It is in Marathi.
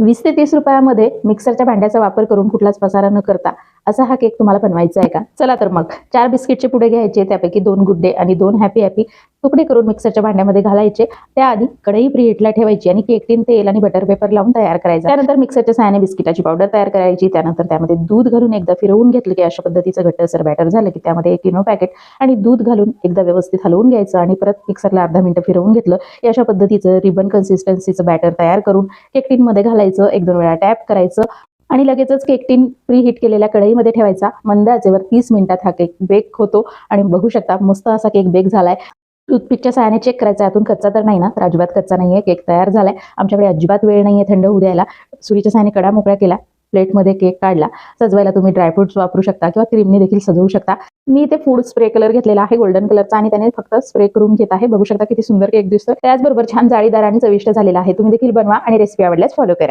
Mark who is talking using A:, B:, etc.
A: वीस ते तीस रुपयामध्ये मिक्सरच्या भांड्याचा वापर करून कुठलाच पसारा न करता असा हा केक तुम्हाला बनवायचा आहे का? चला तर मग चार बिस्किटचे पुढे घ्यायचे त्यापैकी दोन गुड्डे आणि दोन हॅपी हॅपी तुकडे करून मिक्सरच्या भांड्यामध्ये घालायचे. त्याआधी कढई प्रीहीटला ठेवायची आणि केक टीन तेल आणि बटर पेपर लावून तयार करायचा. त्यानंतर मिक्सरच्या सहाय्याने बिस्किटाची पावडर तयार करायची. त्यानंतर त्यामध्ये दूध घालून एकदा फिरवून घेतलं की अशा पद्धतीचं घट्टसर बॅटर झालं की त्यामध्ये एक किनो पॅकेट आणि दूध घालून एकदा व्यवस्थित हलवून घ्यायचं आणि परत मिक्सरला अर्धा मिनिटं फिरवून घेतलं की अशा पद्धतीचं रिबन कन्सिस्टन्सीचं बॅटर तयार करून केक टीनमध्ये घालायचं. एक दोन वेळा टॅप करायचं. आणि लगेचच केक टीन प्री हीट केलेल्या कढईमध्ये ठेवायचा. मंद आचेवर तीस मिनिटात हा केक बेक होतो. आणि बघू शकता मस्त असा केक बेक झालाय. टूथपिकच्या सहाय्याने चेक करायचा. यातून कच्चा तर नाही ना? तर अजिबात कच्चा नाहीये. केक तयार झालाय. आमच्याकडे अजिबात वेळ नाहीये थंड होऊ द्यायला. सुरीच्या सहाय्याने कडा मोकळा केला. प्लेटमध्ये केक काढला. सजवायला तुम्ही ड्रायफ्रुट्स वापरू शकता किंवा क्रीमने देखील सजवू शकता. मी इथे फूड स्प्रे कलर घेतलेला आहे गोल्डन कलरचा आणि त्याने फक्त स्प्रे करून घेत आहे. बघू शकता किती सुंदर केक दिसतोय. त्याचबरोबर छान जाळीदार आणि चविष्ट झालेला आहे. तुम्ही देखील बनवा आणि रेसिपी आवडल्यास फॉलो करा.